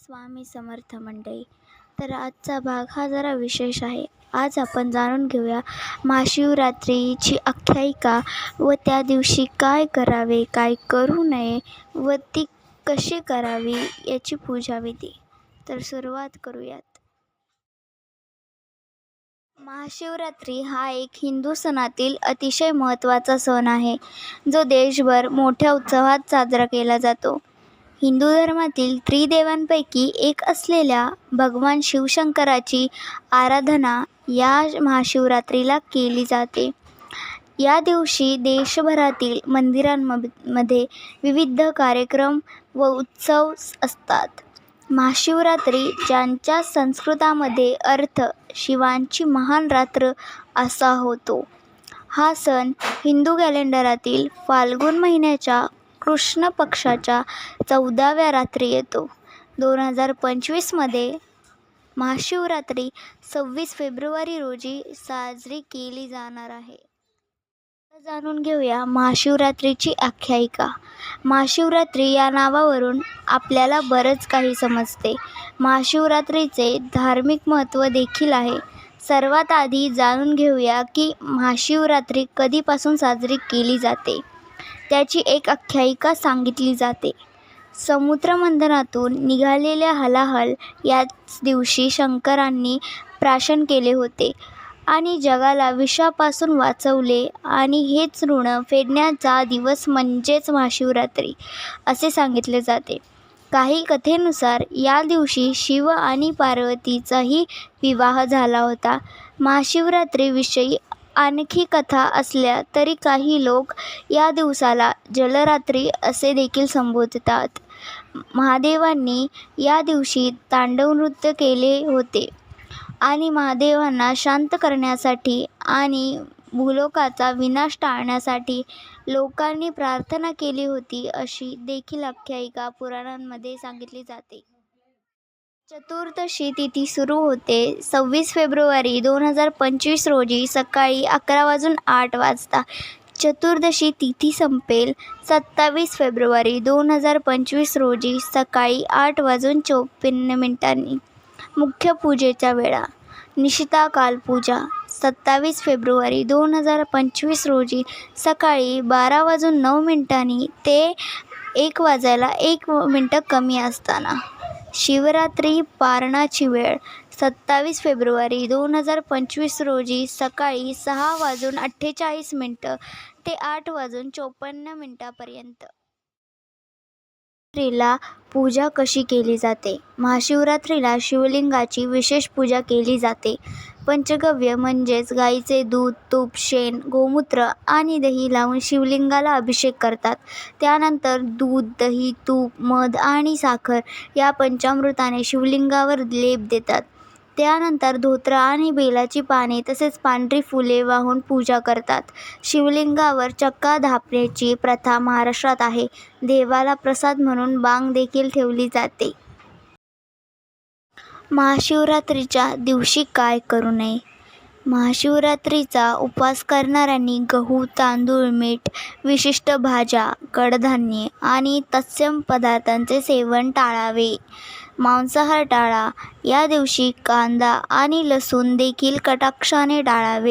स्वामी समर्थ मंडळी. तर आजचा भाग हा जरा विशेष आहे. आज आपण जाणून घेऊया महाशिवरात्रीची आख्यायिका व त्या दिवशी काय करावे काय करू नये व ती कशी करावी याची पूजा विधी तर सुरुवात करूयात. महाशिवरात्री हा एक हिंदू सणातील अतिशय महत्त्वाचा सण आहे. जो देशभर मोठ्या उत्सवात साजरा केला जातो. हिंदू धर्मातील त्रिदेवांपैकी एक असलेल्या भगवान शिवशंकराची आराधना या महाशिवरात्रीला केली जाते. या दिवशी देशभरातील मंदिरांमध्ये विविध कार्यक्रम व उत्सव असतात. महाशिवरात्री ज्यांच्या संस्कृतामध्ये अर्थ शिवांची महान रात्र असा होतो. हा सण हिंदू कॅलेंडरातील फाल्गुन महिन्याच्या कृष्ण पक्षाच्या चौदाव्या रात्री येतो. दोन हजार पंचवीसमध्ये महाशिवरात्री सव्वीस फेब्रुवारी रोजी साजरी केली जाणार आहे. जाणून घेऊया महाशिवरात्रीची आख्यायिका. महाशिवरात्री या नावावरून आपल्याला बरंच काही समजते. महाशिवरात्रीचे धार्मिक महत्त्व देखील आहे. सर्वात आधी जाणून घेऊया की महाशिवरात्री कधीपासून साजरी केली जाते. त्याची एक आख्यायिका सांगितली जाते. समुद्रमंथनातून निघालेल्या हलाहल याच दिवशी शंकरांनी प्राशन केले होते आणि जगाला विषापासून वाचवले आणि हेच ऋण फेडण्याचा दिवस म्हणजेच महाशिवरात्री असे सांगितले जाते. काही कथेनुसार या दिवशी शिव आणि पार्वतीचाही विवाह झाला होता. महाशिवरात्रीविषयी आणखी कथा असल्या तरी काही लोक या दिवसाला जलरात्री असे देखील संबोधतात. महादेवांनी या दिवशी तांडव नृत्य केले होते आणि महादेवांना शांत करण्यासाठी आणि भूलोकाचा विनाश टाळण्यासाठी लोकांनी प्रार्थना केली होती अशी देखील आख्यायिका पुराणांमध्ये सांगितली जाते. चतुर्दशी तिथी सुरू होते. सव्वीस फेब्रुवारी दोन हजार पंचवीस रोजी सकाळी अकरा वाजून आठ वाजता चतुर्दशी तिथी संपेल. सत्तावीस फेब्रुवारी दोन हजार पंचवीस रोजी सकाळी आठ वाजून चोपन्न मिनिटांनी मुख्य पूजेच्या वेळा निशिता पूजा सत्तावीस फेब्रुवारी दोन हजार पंचवीस रोजी सकाळी बारा वाजून नऊ मिनिटांनी ते एक वाजायला एक मिनटं कमी असताना शिवरात्री पारणाची वेळ सत्तावीस फेब्रुवारी दोन हजार पंचवीस रोजी सकाळी सहा वाजून अठ्ठेचाळीस मिनटं ते आठ वाजून चोपन्न मिनटापर्यंत. शिवरात्रीला पूजा कशी केली जाते? महाशिवरात्रीला शिवलिंगाची विशेष पूजा केली जाते. पंचगव्य म्हणजेच गाईचे दूध तूप शेण गोमूत्र आणि दही लावून शिवलिंगाला अभिषेक करतात. त्यानंतर दूध दही तूप मध आणि साखर या पंचामृताने शिवलिंगावर लेप देतात. त्यानंतर धोत्र आणि बेलाची पाने तसेच पांढरी फुले वाहून पूजा करतात. शिवलिंगावर चक्का धापण्याची प्रथा महाराष्ट्रात आहे. देवाला प्रसाद म्हणून बांग देखील ठेवली जाते. महाशिवरात्रीच्या दिवशी काय करू नये? महाशिवरात्रीचा उपवास करणाऱ्यांनी गहू तांदूळ मीठ विशिष्ट भाज्या कडधान्ये आणि तत्सम पदार्थांचे सेवन टाळावे. मांसाहार टाळा. या दिवशी कांदा आणि लसूण देखील कटाक्षाने टाळावे.